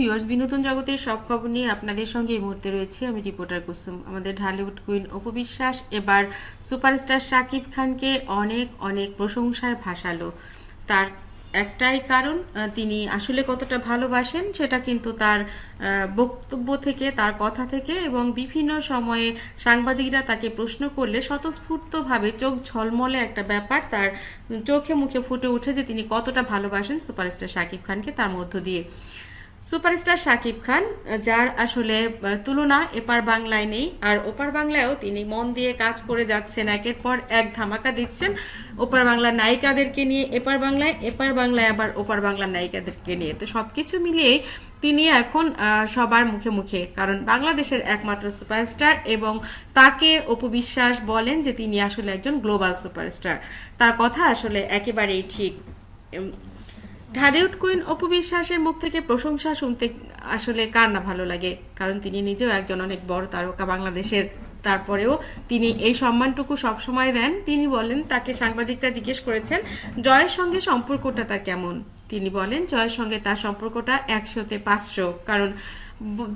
Viewers বিনোদন জগতের সব খবর নিয়ে আপনাদের সঙ্গে এই মুহূর্তে রয়েছে। আমি রিপোর্টার কুসুম। আমাদের ঢালিউড কুইন অপবিশ্বাস এবার সুপারস্টার শাকিব খানকে অনেক অনেক প্রশংসায় ভাসালো। তার একটাই কারণ তিনি আসলে কতটা ভালোবাসেন সেটা কিন্তু তার বক্তব্য থেকে, তার কথা থেকে এবং বিভিন্ন সময়ে সাংবাদিকরা তাকে প্রশ্ন করলে স্বতঃস্ফূর্তভাবে চোখ ঝলমলে একটা ব্যাপার, তার চোখে মুখে ফুটে ওঠে যে তিনি কতটা ভালোবাসেন সুপারস্টার শাকিব খানকে তার মধ্য দিয়ে। সুপারস্টার শাকিব খান, যার আসলে তুলনা এপার বাংলায় নেই। আর ওপার বাংলায়ও তিনি মন দিয়ে কাজ করে যাচ্ছেন, একের পর এক ধামাকা দিচ্ছেন। ওপার বাংলার নায়িকাদেরকে নিয়ে এপার বাংলায় এপার বাংলায় আবার ওপার বাংলার নায়িকাদেরকে নিয়ে। তো সবকিছু মিলিয়ে তিনি এখন সবার মুখে মুখে। কারণ বাংলাদেশের একমাত্র সুপারস্টার এবং তাকে অপু বিশ্বাস বলেন যে তিনি আসলে একজন গ্লোবাল সুপারস্টার। তার কথা আসলে একেবারেই ঠিক। ঢালিউড কুইন অপু বিশ্বাসের মুখ থেকে প্রশংসা শুনতে আসলে কার না ভালো লাগে? কারণ তিনি নিজেও একজন অনেক বড় তারকা বাংলাদেশের। তারপরেও তিনি এই সম্মানটুকু সবসময় দেন। তিনি বলেন, তাকে সাংবাদিকরা জিজ্ঞেস করেছেন, জয়ের সঙ্গে সম্পর্কটা তার কেমন? তিনি বলেন, জয়ের সঙ্গে তার সম্পর্কটা একশোতে পাঁচশো। কারণ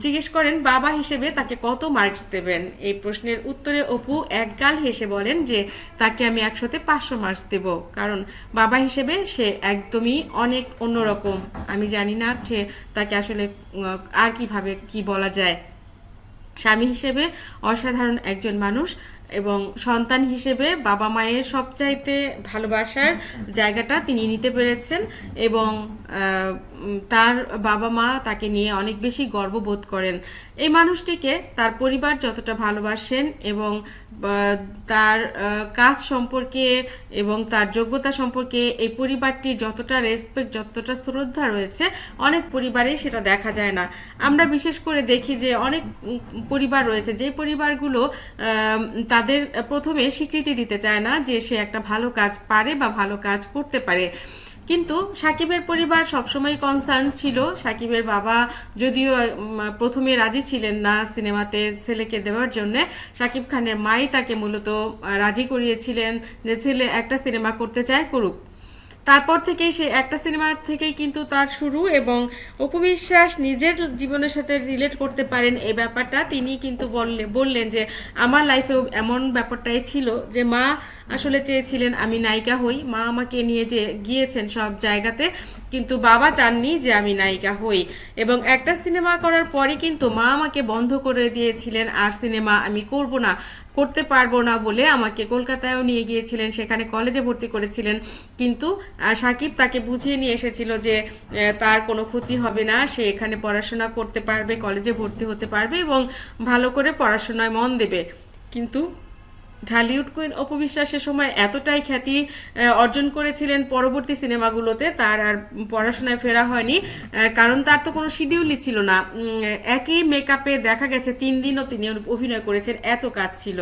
জিজ্ঞেস করেন, বাবা হিসেবে তাকে কত মার্কস দেবেন? এই প্রশ্নের উত্তরে অপু একগাল হেসে বলেন যে, তাকে আমি একশোতে পাঁচশো মার্কস দেব। কারণ, বাবা হিসেবে সে একদমই অনেক অন্যরকম। আমি জানি না যে তাকে আসলে আর কীভাবে কি বলা যায়। স্বামী হিসেবে অসাধারণ একজন মানুষ। এবং সন্তান হিসেবে বাবা মায়ের সবচাইতে ভালোবাসার জায়গাটা তিনি নিতে পেরেছেন এবং তার বাবা মা তাকে নিয়ে অনেক বেশি গর্ববোধ করেন। এই মানুষটিকে তার পরিবার যতটা ভালোবাসেন এবং তার কাজ সম্পর্কে এবং তার যোগ্যতা সম্পর্কে এই পরিবারটির যতটা রেসপেক্ট যতটা শ্রদ্ধা রয়েছে, অনেক পরিবারেই সেটা দেখা যায় না। আমরা বিশেষ করে দেখি যে অনেক পরিবার রয়েছে যে পরিবারগুলো তাদের প্রথমে স্বীকৃতি দিতে চায় না যে সে একটা ভালো কাজ পারে বা ভালো কাজ করতে পারে। কিন্তু সাকিবের পরিবার সবসময় কনসার্ন ছিল। সাকিবের বাবা যদিও প্রথমে রাজি ছিলেন না সিনেমাতে ছেলেকে দেওয়ার জন্য। সাকিব খানের মাই তাকে মূলত রাজি করিয়েছিলেন যে ছেলে একটা সিনেমা করতে চায় করুক। তারপর থেকেই সে একটা সিনেমার থেকেই কিন্তু তার শুরু এবং অপবিশ্বাস নিজের জীবনের সাথে রিলেট করতে পারেন এই ব্যাপারটা। তিনি কিন্তু বললে, বললেন যে, আমার লাইফেও এমন ব্যাপারটাই ছিল যে, মা আসলে চেয়েছিলেন আমি নায়িকা হই। মা আমাকে নিয়ে যে গিয়েছেন সব জায়গাতে, কিন্তু বাবা চাননি যে আমি নায়িকা হই। এবং একটা সিনেমা করার পরে কিন্তু মা আমাকে বন্ধ করে দিয়েছিলেন, আর সিনেমা আমি করব না, করতে পারব না বলে আমাকে কলকাতায়ও নিয়ে গিয়েছিলেন, সেখানে কলেজে ভর্তি করেছিলেন। কিন্তু সাকিব তাকে বুঝিয়ে নিয়ে এসেছিল যে তার কোনো ক্ষতি হবে না, সে এখানে পড়াশোনা করতে পারবে, কলেজে ভর্তি হতে পারবে এবং ভালো করে পড়াশোনায় মন দেবে। কিন্তু ঢালিউড কুইন অপবিশ্বাসের সময় এতটাই খ্যাতি অর্জন করেছিলেন পরবর্তী সিনেমাগুলোতে, তার আর পড়াশোনায় ফেরা হয়নি কারণ তার তো কোনো শিডিউলই ছিল না। একই মেকআপে দেখা গেছে, তিন দিনও তিনি অভিনয় করেছেন, এত কাজ ছিল।